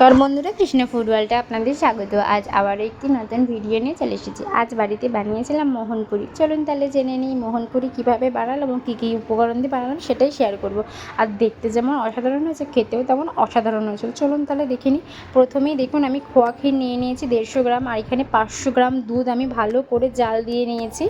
কর বন্ধুরা কৃষ্ণ ফুটবলটা আপনাদের স্বাগত। আজ আবার একটি নতুন ভিডিও নিয়ে চলে এসেছি। আজ বাড়িতে বানিয়েছিলাম মোহনপুরি চলুন তাহলে জেনে নিই মোহনপুরি কীভাবে বানালাম এবং কী কী উপকরণ দিয়ে বানালাম সেটাই শেয়ার করব। আর দেখতে যেমন অসাধারণ হয়েছে, খেতেও তেমন অসাধারণ হয়েছিল চলুন তাহলে দেখে নিই। প্রথমেই দেখুন, আমি খোয়া ক্ষীর নিয়ে নিয়েছি দেড়শো গ্রাম আর এখানে পাঁচশো গ্রাম দুধ আমি ভালো করে জাল দিয়ে নিয়েছি।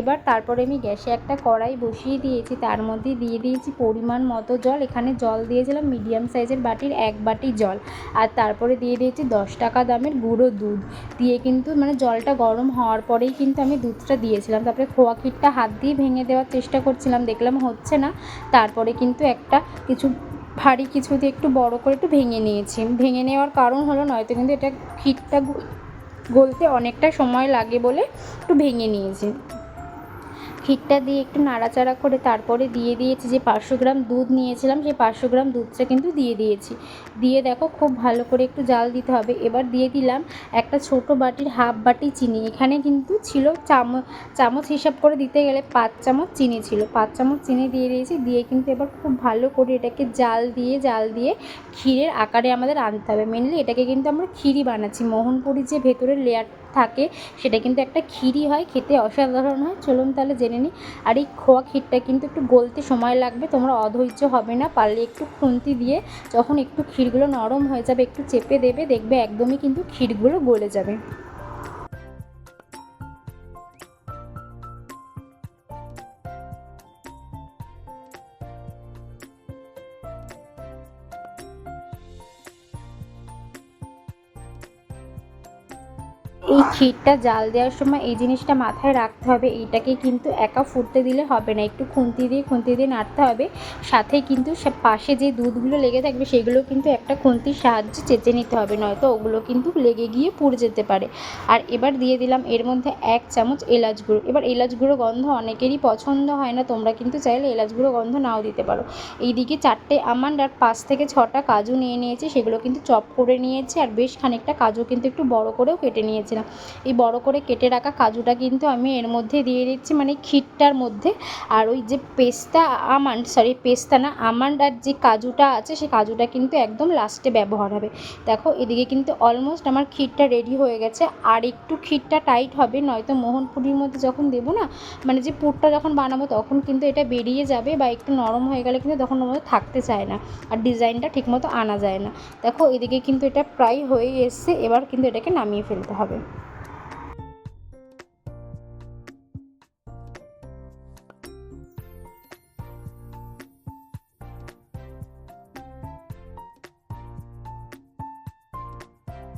এবার তারপরে আমি গ্যাসে একটা কড়াই বসিয়ে দিয়েছি। তার মধ্যে দিয়ে দিয়েছি পরিমাণ মতো জল। এখানে জল দিয়েছিলাম মিডিয়াম সাইজের বাটির এক বাটি জল। আর তারপরে দিয়ে দিয়েছি দশ টাকা দামের গুঁড়ো দুধ। দিয়ে কিন্তু মানে জলটা গরম হওয়ার পরেই কিন্তু আমি দুধটা দিয়েছিলাম। তারপরে খোয়া ক্ষীরটা হাত দিয়ে ভেঙে দেওয়ার চেষ্টা করছিলাম, দেখলাম হচ্ছে না। তারপরে কিন্তু একটা কিছু ভারী কিছু দিয়ে একটু বড় করে একটু ভেঙে নিয়েছি। ভেঙে নেওয়ার কারণ হলো নয়তো কিন্তু এটা ক্ষীরটা গলতে অনেকটা সময় লাগে বলে একটু ভেঙে নিয়েছি। ক্ষীরটা দিয়ে একটু নাড়াচাড়া করে তারপরে দিয়ে দিয়েছি যে পাঁচশো গ্রাম দুধ নিয়েছিলাম, সেই পাঁচশো গ্রাম দুধটা কিন্তু দিয়ে দিয়েছি। দিয়ে দেখো খুব ভালো করে একটু জাল দিতে হবে। এবার দিয়ে দিলাম একটা ছোট বাটির হাফ বাটি চিনি। এখানে কিন্তু ছিল চামচ চামচ হিসাব করে দিতে গেলে পাঁচ চামচ চিনি ছিল। পাঁচ চামচ চিনি দিয়ে দিয়েছি। দিয়ে কিন্তু এবার খুব ভালো করে এটাকে জাল দিয়ে জাল দিয়ে ক্ষীরের আকারে আমাদের আনতে হবে। মেনলি এটাকে কিন্তু আমরা ক্ষীরই বানাচ্ছি। মোহনপুরি যে ভেতরের লেয়ার থাকে, সেটা কিন্তু একটা ক্ষীরই হয়, খেতে অসাধারণ হয়। চলুন তাহলে জেনে নিই আর এই খোয়া ক্ষীরটা কিন্তু একটু গলতে সময় লাগবে, তোমরা অধৈর্য হবে না। পারলে একটু খুন্তি দিয়ে যখন একটু ক্ষীরগুলো নরম হয়ে যাবে, একটু চেপে দেবে, দেখবে একদমই কিন্তু ক্ষীরগুলো গলে যাবে। এই ক্ষীরটা জাল দেওয়ার সময় এই জিনিসটা মাথায় রাখতে হবে। এইটাকে কিন্তু একা ফুটতে দিলে হবে না। একটু খুন্তি দিয়ে খুন্তি দিয়ে নাড়তে হবে। সাথে কিন্তু পাশে যে দুধগুলো লেগে থাকবে, সেগুলো কিন্তু একটা খুন্তির সাহায্যে চেঁচে নিতে হবে। নয়তো ওগুলো কিন্তু লেগে গিয়ে পুড়ে যেতে পারে। আর এবার দিয়ে দিলাম এর মধ্যে এক চামচ এলাচ গুঁড়ো। এবার এলাচ গুঁড়ো গন্ধ অনেকেরই পছন্দ হয় না। তোমরা কিন্তু চাইলে এলাচ গুঁড়ো গন্ধ নাও দিতে পারো। এইদিকে চারটে আমন্ড আর পাঁচ থেকে ছটা কাজু নিয়ে নিয়েছি। সেগুলো কিন্তু চপ করে নিয়েছি। আর বেশ খানিকটা কাজু কিন্তু একটু বড় করেও কেটে নিয়েছিলাম। এই বড় করে কেটে রাখা কাজুটা কিন্তু আমি এর মধ্যে দিয়ে দিচ্ছি মানে ক্ষীরটার মধ্যে। আর ওই যে পেস্তা আমান্ড সরি পেস্তা না, আমান্ড আর যে কাজুটা আছে সেই কাজুটা কিন্তু একদম লাস্টে ব্যবহার হবে। দেখো, এদিকে কিন্তু অলমোস্ট আমার ক্ষীরটা রেডি হয়ে গেছে। আর একটু ক্ষীরটা টাইট হবে, নয়তো মোহনপুরির মধ্যে যখন দেবো না মানে যে পুরটা যখন বানাবো, তখন কিন্তু এটা বেরিয়ে যাবে বা একটু নরম হয়ে গেলে কিন্তু তখন ওর থাকতে চায় না। আর ডিজাইনটা ঠিকমতো আনা যায় না। দেখো, এদিকে কিন্তু এটা প্রায় হয়ে এসছে, এবার কিন্তু এটাকে নামিয়ে ফেলতে হবে।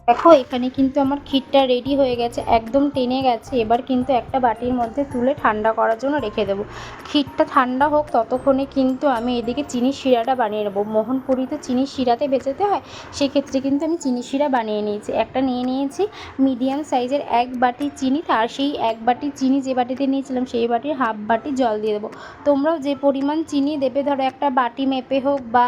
দেখো, এখানে কিন্তু আমার ক্ষীরটা রেডি হয়ে গেছে, একদম টেনে গেছে। এবার কিন্তু একটা বাটির মধ্যে তুলে ঠান্ডা করার জন্য রেখে দেবো। ক্ষীরটা ঠান্ডা হোক, ততক্ষণে কিন্তু আমি এদিকে চিনির শিরাটা বানিয়ে নেব। মোহনপুরি তো চিনির শিরাতে বেঁচেতে হয়, সেক্ষেত্রে কিন্তু আমি চিনি শিরা বানিয়ে নিয়েছি। একটা নিয়ে নিয়েছি মিডিয়াম সাইজের এক বাটি চিনি তার সেই এক বাটি চিনি যে বাটিতে নিয়েছিলাম, সেই বাটির হাফ বাটি জল দিয়ে দেবো। তোমরাও যে পরিমাণ চিনি দেবে, ধরো একটা বাটি মেপে হোক বা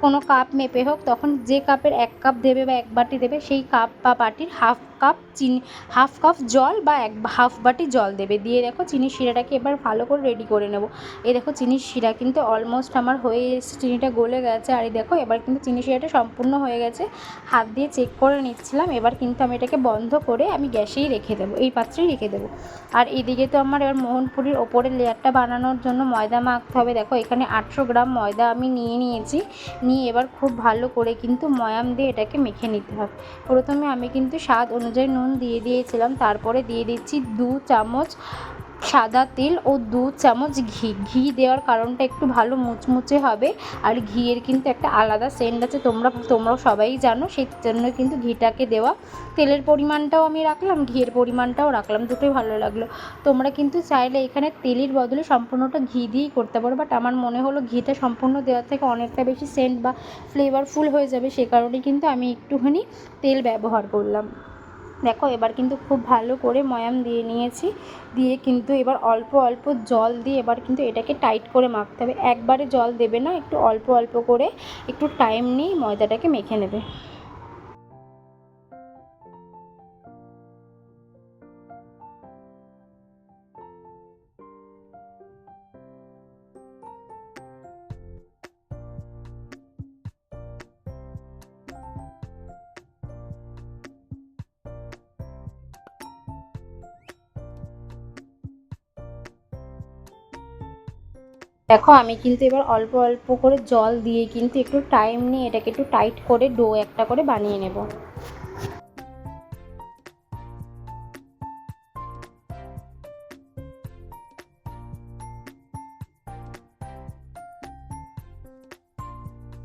কোনো কাপ মেপে হোক, তখন যে কাপের এক কাপ দেবে বা এক বাটি দেবে, সেই কাপ বা বাটির হাফ কাপ চিনি হাফ কাপ জল বা এক হাফ বাটি জল দেবে। দিয়ে দেখো চিনির শিরাটাকে এবার ভালো করে রেডি করে নেব। এই দেখো চিনির শিরা কিন্তু অলমোস্ট আমার হয়ে এসেছে, চিনিটা গলে গেছে। আর এই দেখো এবার কিন্তু চিনির শিরাটা সম্পূর্ণ হয়ে গেছে। হাত দিয়ে চেক করে নিচ্ছিলাম, এবার কিন্তু আমি এটাকে বন্ধ করে আমি গ্যাসেই রেখে দেবো, এই পাত্রেই রেখে দেবো। আর এদিকে তো আমার এবার মোহনপুরির ওপরের লেয়ারটা বানানোর জন্য ময়দা মাখতে হবে। দেখো এখানে আটশো গ্রাম ময়দা আমি নিয়ে নিয়েছি। নিয়ে এবার খুব ভালো করে কিন্তু ময়াম দিয়ে এটাকে মেখে নিতে হবে। প্রথমে আমি কিন্তু স্বাদ অনুযায়ী নুন দিয়ে দিয়েছিলাম। তারপরে দিয়ে দিচ্ছি দু চামচ সাদা তেল ও দু চামচ ঘি। ঘি দেওয়ার কারণটা একটু ভালো মুচমুচে হবে। আর ঘিয়ের কিন্তু একটা আলাদা সেন্ট আছে। তোমরা, তোমরাও সবাই জানো, সেই জন্য কিন্তু ঘিটাকে দেওয়া। তেলের পরিমাণটাও আমি রাখলাম, ঘিয়ের পরিমাণটাও রাখলাম, দুটোই ভালো লাগল। তোমরা কিন্তু চাইলে এখানে তেলের বদলে সম্পূর্ণটা ঘি দিয়েই করতে পারো। বাট আমার মনে হলো ঘিটা সম্পূর্ণ দেওয়ার থেকে অনেকটা বেশি সেন্ট বা ফ্লেভারফুল হয়ে যাবে। সে কারণে কিন্তু আমি একটুখানি তেল ব্যবহার করলাম। দেখো, এবার কিন্তু খুব ভালো করে ময়াম দিয়ে নিয়েছি। দিয়ে কিন্তু এবার অল্প অল্প জল দিয়ে এবার কিন্তু এটাকে টাইট করে মাখতে হবে। একবারে জল দেবে না, একটু অল্প অল্প করে একটু টাইম নিয়ে ময়দাটাকে মেখে নেবে। দেখো, আমি কিন্তু এবার অল্প অল্প করে জল দিয়ে কিন্তু একটু টাইম নিয়ে এটাকে একটু টাইট করে ডো একটা করে বানিয়ে নেব।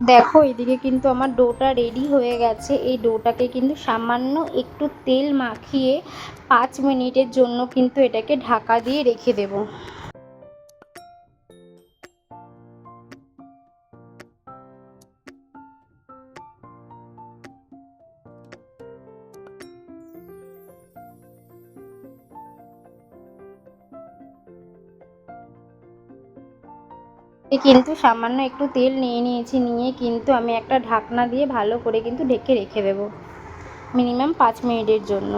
দেখো এদিকে কিন্তু আমার ডোটা রেডি হয়ে গেছে। এই ডোটাকে কিন্তু সামান্য একটু তেল মাখিয়ে পাঁচ মিনিটের জন্য কিন্তু এটাকে ঢাকা দিয়ে রেখে দেবো। কিন্তু সামান্য একটু তেল নিয়ে নিয়েছি, নিয়ে কিন্তু আমি একটা ঢাকনা দিয়ে ভালো করে কিন্তু ঢেকে রেখে দেবো। মিনিমাম পাঁচ মিনিটের জন্য।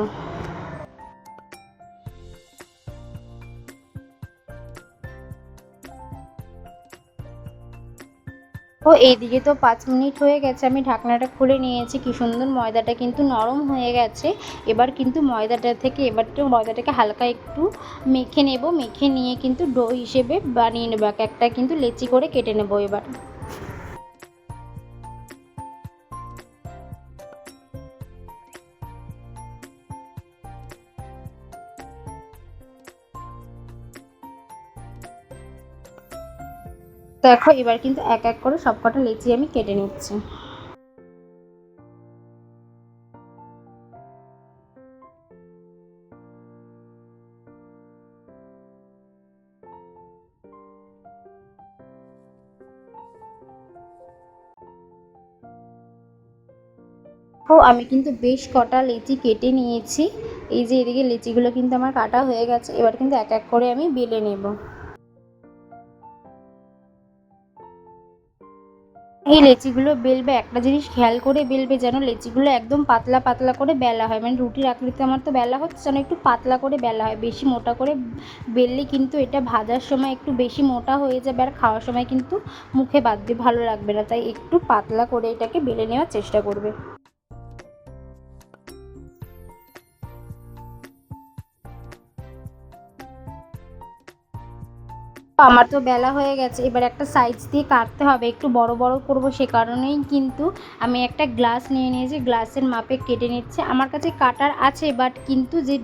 ও, এইদিকে তো পাঁচ মিনিট হয়ে গেছে, আমি ঢাকনাটা খুলে নিয়েছি। কি সুন্দর ময়দাটা কিন্তু নরম হয়ে গেছে। এবার কিন্তু ময়দাটা থেকে, এবার তো ময়দাটাকে হালকা একটু মেখে নেব। মেখে নিয়ে কিন্তু ডো হিসেবে বানিয়ে নেব। এক একটা কিন্তু লেচি করে কেটে নেব এবার। দেখো, এবার কিন্তু এক এক করে সব কটা লেচি আমি কেটে নিচ্ছি। ও আমি কিন্তু বেশ কটা লেচি কেটে নিয়েছি। এই যে এদিকে লেচিগুলো কিন্তু আমার কাটা হয়ে গেছে, এবার কিন্তু এক এক করে আমি বেলে নেব। এই লেচিগুলো বেলবে, একটা জিনিস খেয়াল করে বেলবে যেন লেচিগুলো একদম পাতলা পাতলা করে বেলা হয়। মানে রুটির আকৃতি আমার তো বেলা হচ্ছে যেন একটু পাতলা করে বেলা হয়। বেশি মোটা করে বেললে কিন্তু এটা ভাজার সময় একটু বেশি মোটা হয়ে যাবে আর খাওয়ার সময় কিন্তু মুখে বাদ দিয়ে ভালো লাগবে না। তাই একটু পাতলা করে এটাকে বেলে নেওয়ার চেষ্টা করবে। আমার তো বেলা হয়ে গেছে, এবার একটা সাইজ দিয়ে কাটতে হবে, একটু বড় বড় করব সে কারণেই কিন্তু আমি একটা গ্লাস নিয়ে নিয়েছি গ্লাসের মাপে কেটে নিচ্ছে। আমার কাছে কাটার আছে বাট কিন্তু যে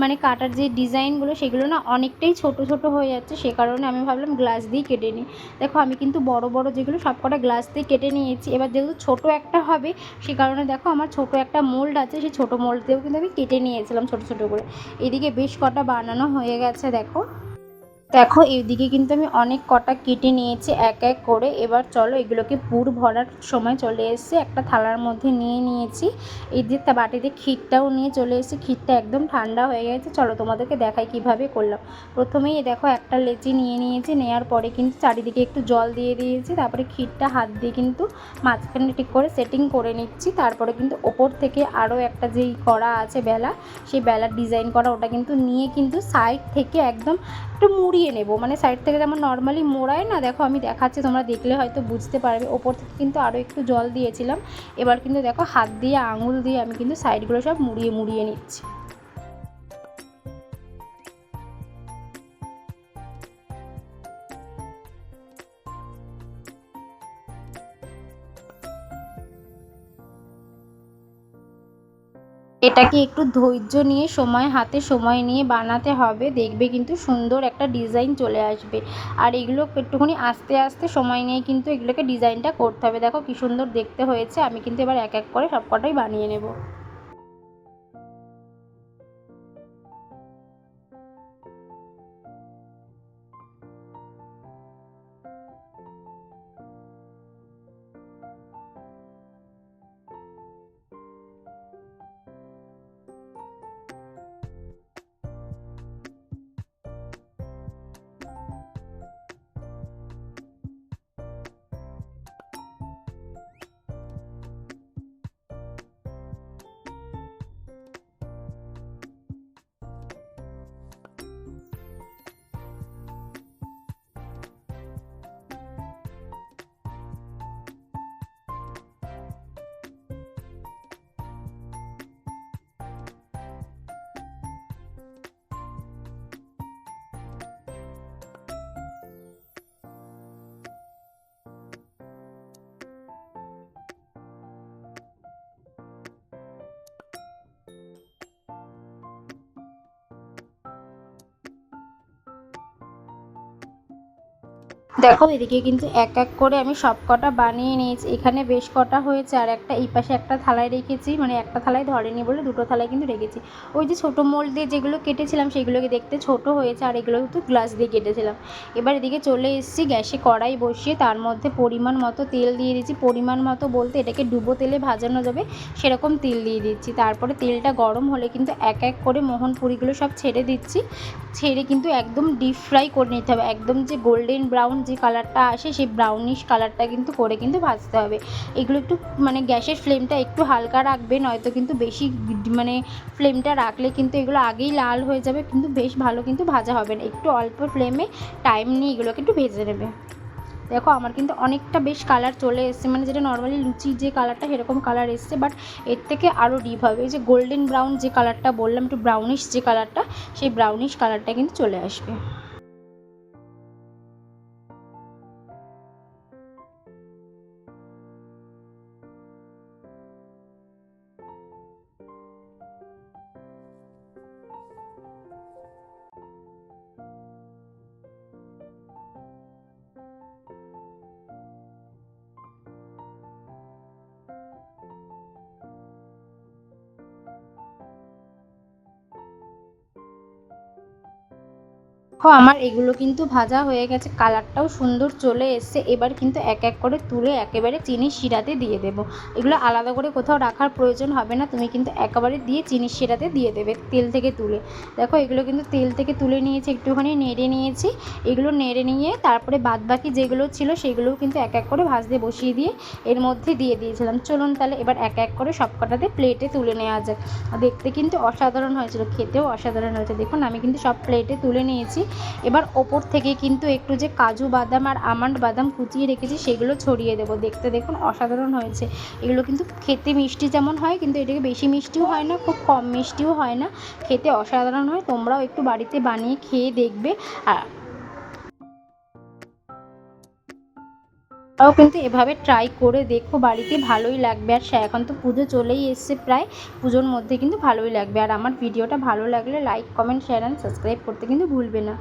মানে কাটার যে ডিজাইনগুলো সেগুলো না অনেকটাই ছোট ছোট হয়ে যাচ্ছে, সে কারণে আমি ভাবলাম গ্লাস দিয়ে কেটে নিই। দেখো, আমি কিন্তু বড় বড় যেগুলো সব কটা গ্লাস দিয়ে কেটে নিয়েছি, এবার যেহেতু ছোট একটা হবে, সে কারণে দেখো আমার ছোট একটা মোল্ড আছে, সেই ছোট মোল্ড দিয়েও কিন্তু আমি কেটে নিয়েছিলাম ছোট ছোট করে। এদিকে বেশ কটা বানানো হয়ে গেছে, দেখো। দেখো এইদিকে কিন্তু আমি অনেক কটা কেটে নিয়েছি, এক এক করে। এবার চলো, এগুলোকে পুর ভরার সময় চলে এসেছে। একটা থালার মধ্যে নিয়ে নিয়েছি। এই দিয়ে তা বাটিতে ক্ষীরটাও নিয়ে চলে এসেছি। ক্ষীরটা একদম ঠান্ডা হয়ে গেছে। চলো, তোমাদেরকে দেখাই কীভাবে করলাম। প্রথমেই দেখো, একটা লেচি নিয়ে নিয়েছি। নেওয়ার পরে কিন্তু চারিদিকে একটু জল দিয়ে দিয়েছি। তারপরে ক্ষীরটা হাত দিয়ে কিন্তু মাঝখানে ঠিক করে সেটিং করে নিচ্ছি। তারপরে কিন্তু ওপর থেকে আরও একটা যেই করা আছে বেলা, সেই বেলার ডিজাইন করা, ওটা কিন্তু নিয়ে কিন্তু সাইড থেকে একদম একটু মুড়ি মুড়িয়ে নেব। মানে সাইড থেকে যেমন নর্মালি মোড়ায় না, দেখো আমি দেখাচ্ছি, তোমরা দেখলে হয়তো বুঝতে পারবে। ওপর থেকে কিন্তু আরও একটু জল দিয়েছিলাম। এবার কিন্তু দেখো হাত দিয়ে, আঙুল দিয়ে আমি কিন্তু সাইডগুলো সব মুড়িয়ে মুড়িয়ে নিচ্ছি। এটাকে একটু ধৈর্য নিয়ে, সময় হাতে সময় নিয়ে বানাতে হবে। দেখবে কিন্তু সুন্দর একটা ডিজাইন চলে আসবে। আর এগুলো একটুখানি আস্তে আস্তে সময় নিয়ে কিন্তু এগুলোকে ডিজাইনটা করতে হবে। দেখো কি সুন্দর দেখতে হয়েছে। আমি কিন্তু এবার এক এক করে সবকটাই বানিয়ে নেব। দেখো, এদিকে কিন্তু এক এক করে আমি সব কটা বানিয়ে নিয়েছি। এখানে বেশ কটা হয়েছে, আর একটা এই পাশে একটা থালায় রেখেছি মানে একটা থালায় ধরেনি বলে দুটো থালায় কিন্তু রেখেছি। ওই যে ছোটো মোল দিয়ে যেগুলো কেটেছিলাম, সেগুলোকে দেখতে ছোট হয়েছে, আর এগুলো কিন্তু গ্লাস দিয়ে কেটেছিলাম। এবার এদিকে চলে এসেছি, গ্যাসে কড়াই বসিয়ে তার মধ্যে পরিমাণ মতো তেল দিয়ে দিচ্ছি পরিমাণ মতো বলতে এটাকে ডুবো তেলে ভাজানো যাবে, সেরকম তেল দিয়ে দিচ্ছি। তারপরে তেলটা গরম হলে কিন্তু এক এক করে মোহন পুরিগুলো সব ছেড়ে দিচ্ছি। ছেড়ে কিন্তু একদম ডিপ ফ্রাই করে নিতে হবে। একদম যে গোল্ডেন ব্রাউন যে কালারটা আসে, সেই ব্রাউনিশ কালারটা কিন্তু করে কিন্তু ভাজতে হবে। এগুলো একটু মানে গ্যাসের ফ্লেমটা একটু হালকা রাখবে, নয়তো কিন্তু বেশি মানে ফ্লেমটা রাখলে কিন্তু এগুলো আগেই লাল হয়ে যাবে, কিন্তু বেশ ভালো কিন্তু ভাজা হবে না। একটু অল্প ফ্লেমে টাইম নিয়ে এগুলোকে একটু ভেজে নেবে। দেখো, আমার কিন্তু অনেকটা বেশ কালার চলে এসছে মানে যেটা নর্মালি লুচির যে কালারটা সেরকম কালার এসছে বাট এর থেকে আরও ডিপ হবে। এই যে গোল্ডেন ব্রাউন যে কালারটা বললাম, একটু ব্রাউনিশ যে কালারটা সেই ব্রাউনিশ কালারটা কিন্তু চলে আসবে। দেখো আমার এগুলো কিন্তু ভাজা হয়ে গেছে, কালারটাও সুন্দর চলে এসছে। এবার কিন্তু এক এক করে তুলে একেবারে চিনি শিরাতে দিয়ে দেবো। এগুলো আলাদা করে কোথাও রাখার প্রয়োজন হবে না, তুমি কিন্তু একেবারে দিয়ে চিনি শিরাতে দিয়ে দেবে তেল থেকে তুলে। দেখো এগুলো কিন্তু তেল থেকে তুলে নিয়েছি, একটুখানি নেড়ে নিয়েছি। এগুলো নেড়ে নিয়ে তারপরে বাদ বাকি যেগুলো ছিল সেগুলোও কিন্তু এক এক করে ভাজতে বসিয়ে দিয়ে এর মধ্যে দিয়ে দিয়েছিলাম। চলুন তাহলে এবার এক এক করে সব কটাতে প্লেটে তুলে নেওয়া যাক। দেখতে কিন্তু অসাধারণ হয়েছিল, খেতেও অসাধারণ হয়েছে। দেখুন আমি কিন্তু সব প্লেটে তুলে নিয়েছি। এবার ওপর থেকে কিন্তু একটু যে কাজু বাদাম আর আমন্ড বাদাম কুচিয়ে রেখেছি, সেগুলো ছড়িয়ে দেবো। দেখতে দেখুন, অসাধারণ হয়েছে। এগুলো কিন্তু খেতে মিষ্টি যেমন হয়, কিন্তু এটাকে বেশি মিষ্টিও হয় না, খুব কম মিষ্টিও হয় না। খেতে অসাধারণ হয়, তোমরাও একটু বাড়িতে বানিয়ে খেয়ে দেখবে। আর তাও কিন্তু এভাবে ট্রাই করে দেখো, বাড়িতে ভালোই লাগবে। আর এখন তো পুজো চলেই এসছে প্রায়। পুজোর মধ্যে কিন্তু ভালোই লাগবে। আর আমার ভিডিওটা ভালো লাগলে like comment share and subscribe করতে কিন্তু ভুলবে না।